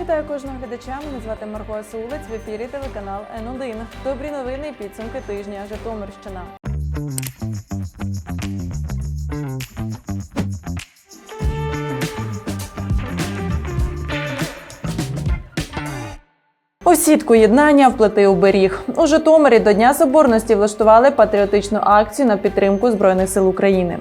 Вітаю кожного глядача. Мене звати Марго Асулець. В ефірі телеканал Н1. Добрі новини і підсумки тижня. Житомирщина. У сітку єднання вплети оберіг. У Житомирі до Дня Соборності влаштували патріотичну акцію на підтримку Збройних сил України.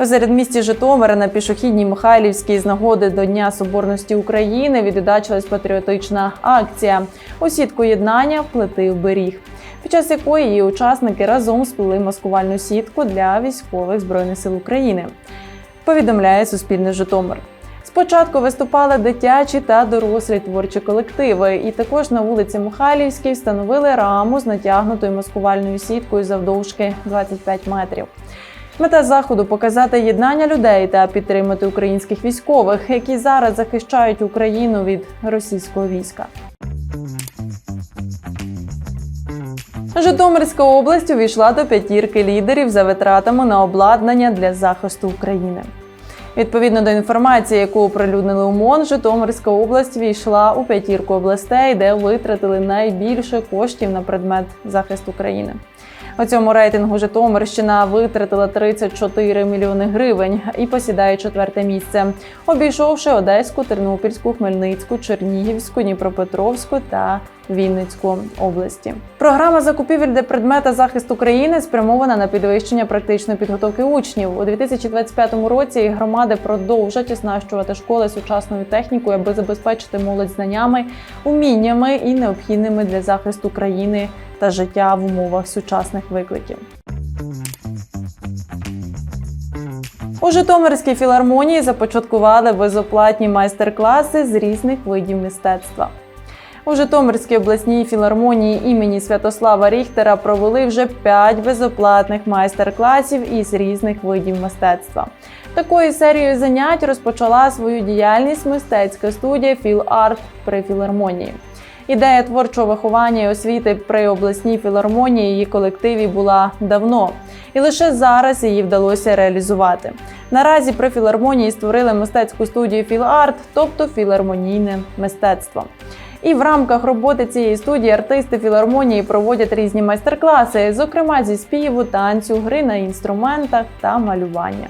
У середмісті Житомира на пішохідній Михайлівській з нагоди до Дня Соборності України віддачилась патріотична акція у сітку єднання вплети оберіг, під час якої її учасники разом сплели маскувальну сітку для військових збройних сил України. Повідомляє Суспільне Житомир. Спочатку виступали дитячі та дорослі творчі колективи, і також на вулиці Михайлівській встановили раму з натягнутою маскувальною сіткою завдовжки 25 метрів. Мета заходу показати єднання людей та підтримати українських військових, які зараз захищають Україну від російського війська. Житомирська область увійшла до п'ятірки лідерів за витратами на обладнання для захисту України. Відповідно до інформації, яку оприлюднили УМОН, Житомирська область війшла у п'ятірку областей, де витратили найбільше коштів на предмет захисту України. У цьому рейтингу Житомирщина витратила 34 мільйони гривень і посідає четверте місце, обійшовши Одеську, Тернопільську, Хмельницьку, Чернігівську, Дніпропетровську та Вінницьку області. Програма закупівель для предмета захисту країни спрямована на підвищення практичної підготовки учнів у 2025 році. Громади продовжать оснащувати школи сучасною технікою, аби забезпечити молодь знаннями, уміннями і необхідними для захисту країни та життя в умовах сучасних викликів. У Житомирській філармонії започаткували безоплатні майстер-класи з різних видів мистецтва. У Житомирській обласній філармонії імені Святослава Ріхтера провели вже 5 безоплатних майстер-класів із різних видів мистецтва. Такою серією занять розпочала свою діяльність мистецька студія «Філ-Арт» при філармонії. Ідея творчого виховання і освіти при обласній філармонії її колективі була давно, і лише зараз її вдалося реалізувати. Наразі при філармонії створили мистецьку студію «Філ-Арт», тобто філармонійне мистецтво. І в рамках роботи цієї студії артисти філармонії проводять різні майстер-класи, зокрема зі співу, танцю, гри на інструментах та малювання.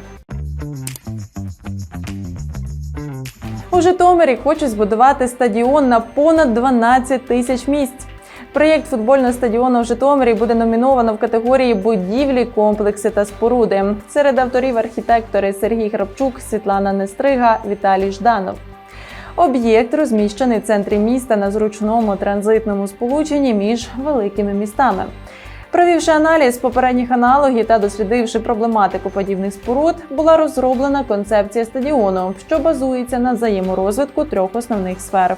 У Житомирі хочуть збудувати стадіон на понад 12 тисяч місць. Проєкт футбольного стадіону в Житомирі буде номіновано в категорії будівлі, комплекси та споруди. Серед авторів архітектори Сергій Храпчук, Світлана Нестрига, Віталій Жданов. Об'єкт розміщений в центрі міста на зручному транзитному сполученні між великими містами. Провівши аналіз попередніх аналогів та дослідивши проблематику подібних споруд, була розроблена концепція стадіону, що базується на взаєморозвитку трьох основних сфер: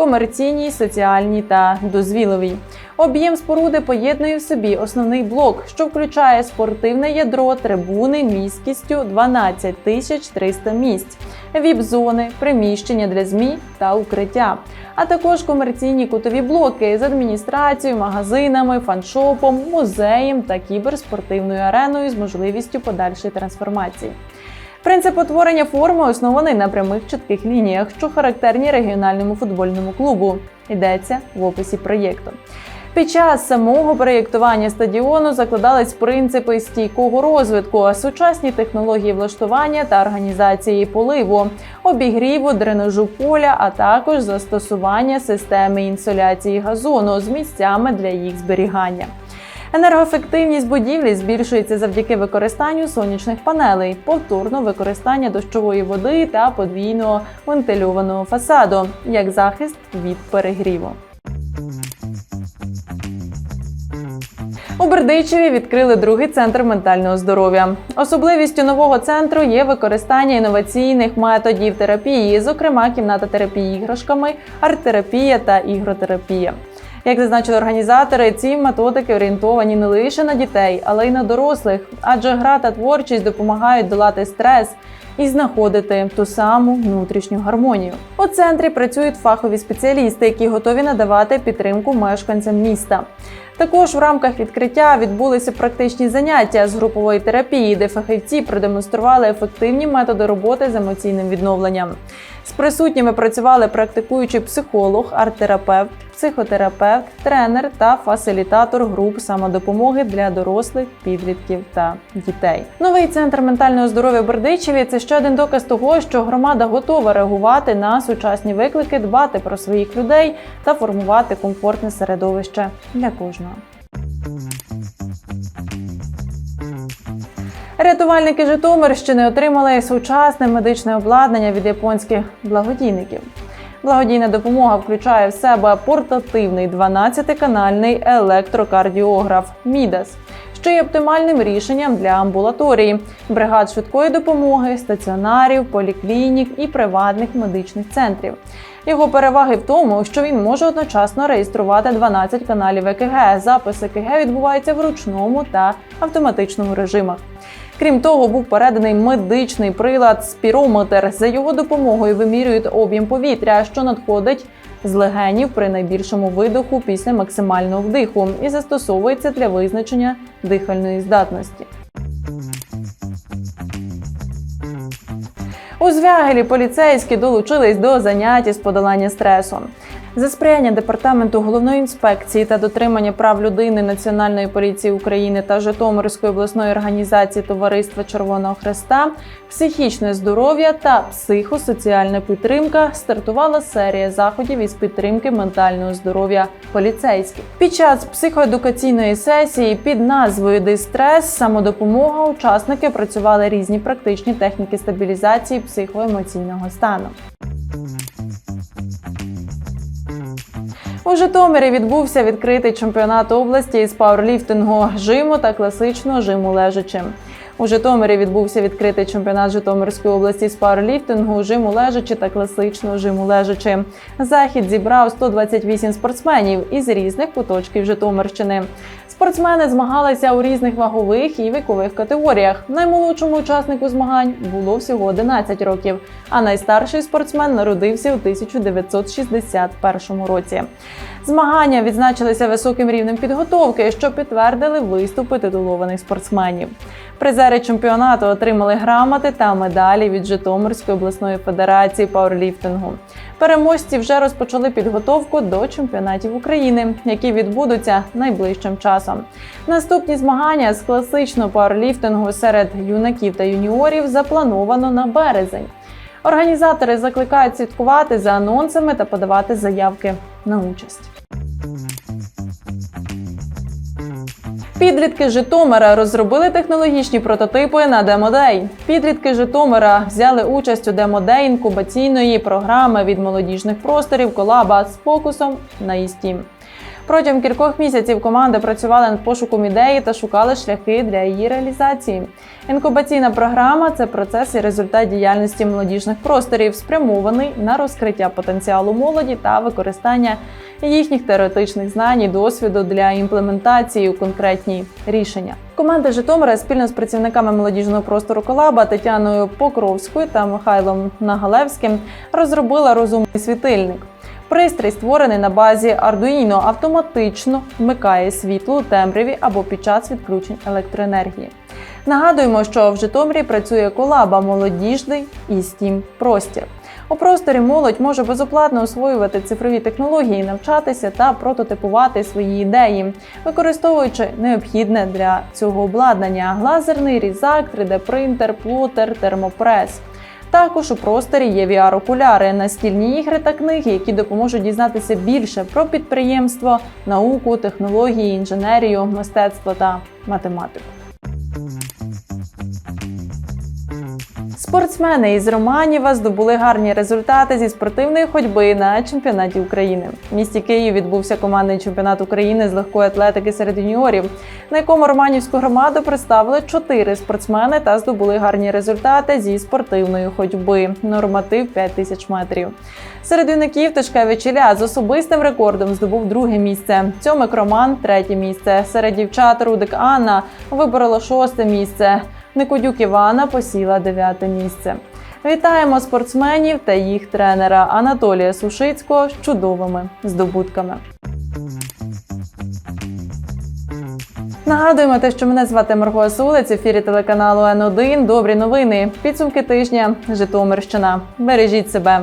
комерційній, соціальній та дозвіловій. Об'єм споруди поєднує в собі основний блок, що включає спортивне ядро, трибуни міськістю 12 тисяч 300 місць, віп-зони, приміщення для ЗМІ та укриття, а також комерційні кутові блоки з адміністрацією, магазинами, фаншопом, музеєм та кіберспортивною ареною з можливістю подальшої трансформації. Принцип утворення форми оснований на прямих чітких лініях, що характерні регіональному футбольному клубу. Йдеться в описі проєкту. Під час самого проєктування стадіону закладались принципи стійкого розвитку, сучасні технології влаштування та організації поливу, обігріву, дренажу поля, а також застосування системи інсоляції газону з місцями для їх зберігання. Енергоефективність будівлі збільшується завдяки використанню сонячних панелей, повторно використання дощової води та подвійного вентильованого фасаду як захист від перегріву. У Бердичеві відкрили другий центр ментального здоров'я. Особливістю нового центру є використання інноваційних методів терапії, зокрема кімната терапії іграшками, арт-терапія та ігротерапія. Як зазначили організатори, ці методики орієнтовані не лише на дітей, але й на дорослих, адже гра та творчість допомагають долати стрес, і знаходити ту саму внутрішню гармонію. У центрі працюють фахові спеціалісти, які готові надавати підтримку мешканцям міста. Також в рамках відкриття відбулися практичні заняття з групової терапії, де фахівці продемонстрували ефективні методи роботи з емоційним відновленням. З присутніми працювали практикуючий психолог, арт-терапевт, психотерапевт, тренер та фасилітатор груп самодопомоги для дорослих, підлітків та дітей. Новий центр ментального здоров'я Бердичеві це ще один доказ того, що громада готова реагувати на сучасні виклики, дбати про своїх людей та формувати комфортне середовище для кожного. Рятувальники Житомирщини отримали сучасне медичне обладнання від японських благодійників. Благодійна допомога включає в себе портативний 12-канальний електрокардіограф Мідас, що є оптимальним рішенням для амбулаторії, бригад швидкої допомоги, стаціонарів, поліклінік і приватних медичних центрів. Його переваги в тому, що він може одночасно реєструвати 12 каналів ЕКГ. Запис ЕКГ відбувається в ручному та автоматичному режимах. Крім того, був переданий медичний прилад спірометр. За його допомогою вимірюють об'єм повітря, що надходить з легенів при найбільшому видоху після максимального вдиху, і застосовується для визначення дихальної здатності. У Звягелі поліцейські долучились до занять із подолання стресу. За сприяння департаменту головної інспекції та дотримання прав людини Національної поліції України та Житомирської обласної організації Товариства Червоного Хреста, психічне здоров'я та психосоціальна підтримка стартувала серія заходів із підтримки ментального здоров'я поліцейських. Під час психоедукаційної сесії під назвою Дистрес самодопомога учасники працювали різні практичні техніки стабілізації психоемоційного стану. У Житомирі відбувся відкритий чемпіонат області із пауерліфтингу жиму та класичного жиму лежачим. У Житомирі відбувся відкритий чемпіонат Житомирської області з пауерліфтингу, жиму лежачи та класичного жиму лежачи. Захід зібрав 128 спортсменів із різних куточків Житомирщини. Спортсмени змагалися у різних вагових і вікових категоріях. Наймолодшому учаснику змагань було всього 11 років, а найстарший спортсмен народився у 1961 році. Змагання відзначилися високим рівнем підготовки, що підтвердили виступи титулованих спортсменів. Призери чемпіонату отримали грамоти та медалі від Житомирської обласної федерації пауерліфтингу. Переможці вже розпочали підготовку до чемпіонатів України, які відбудуться найближчим часом. Наступні змагання з класичного пауерліфтингу серед юнаків та юніорів заплановано на березень. Організатори закликають слідкувати за анонсами та подавати заявки на участь. Підлітки Житомира розробили технологічні прототипи на демодей. Підлітки Житомира взяли участь у демодей інкубаційної програми від молодіжних просторів колаба з фокусом на ІСТІМ. Протягом кількох місяців команда працювала над пошуком ідеї та шукали шляхи для її реалізації. Інкубаційна програма це процес і результат діяльності молодіжних просторів, спрямований на розкриття потенціалу молоді та використання їхніх теоретичних знань і досвіду для імплементації у конкретні рішення. Команда Житомира спільно з працівниками молодіжного простору Колаба Тетяною Покровською та Михайлом Нагалевським розробила розумний світильник. Пристрій, створений на базі Arduino, автоматично вмикає світло у темряві або під час відключень електроенергії. Нагадуємо, що в Житомирі працює колаба молодіжний і Steam простір. У просторі молодь може безоплатно освоювати цифрові технології, навчатися та прототипувати свої ідеї, використовуючи необхідне для цього обладнання: глазерний різак, 3D-принтер, плотер, термопрес. Також у просторі є VR-окуляри, настільні ігри та книги, які допоможуть дізнатися більше про підприємство, науку, технології, інженерію, мистецтво та математику. Спортсмени із Романіва здобули гарні результати зі спортивної ходьби на чемпіонаті України. В місті Київ відбувся командний чемпіонат України з легкої атлетики серед юніорів, на якому Романівську громаду представили чотири спортсмени та здобули гарні результати зі спортивної ходьби. Норматив 5 тисяч метрів. Серед юнаків Тишкевич Ілля з особистим рекордом здобув друге місце. Цьомик Роман третє місце. Серед дівчат Рудик Анна виборола шосте місце. Никодюк Івана посіла дев'яте місце. Вітаємо спортсменів та їх тренера Анатолія Сушицького з чудовими здобутками. Нагадуємо те, що мене звати Марго Сулець, ефірі телеканалу Н1. Добрі новини. Підсумки тижня. Житомирщина. Бережіть себе.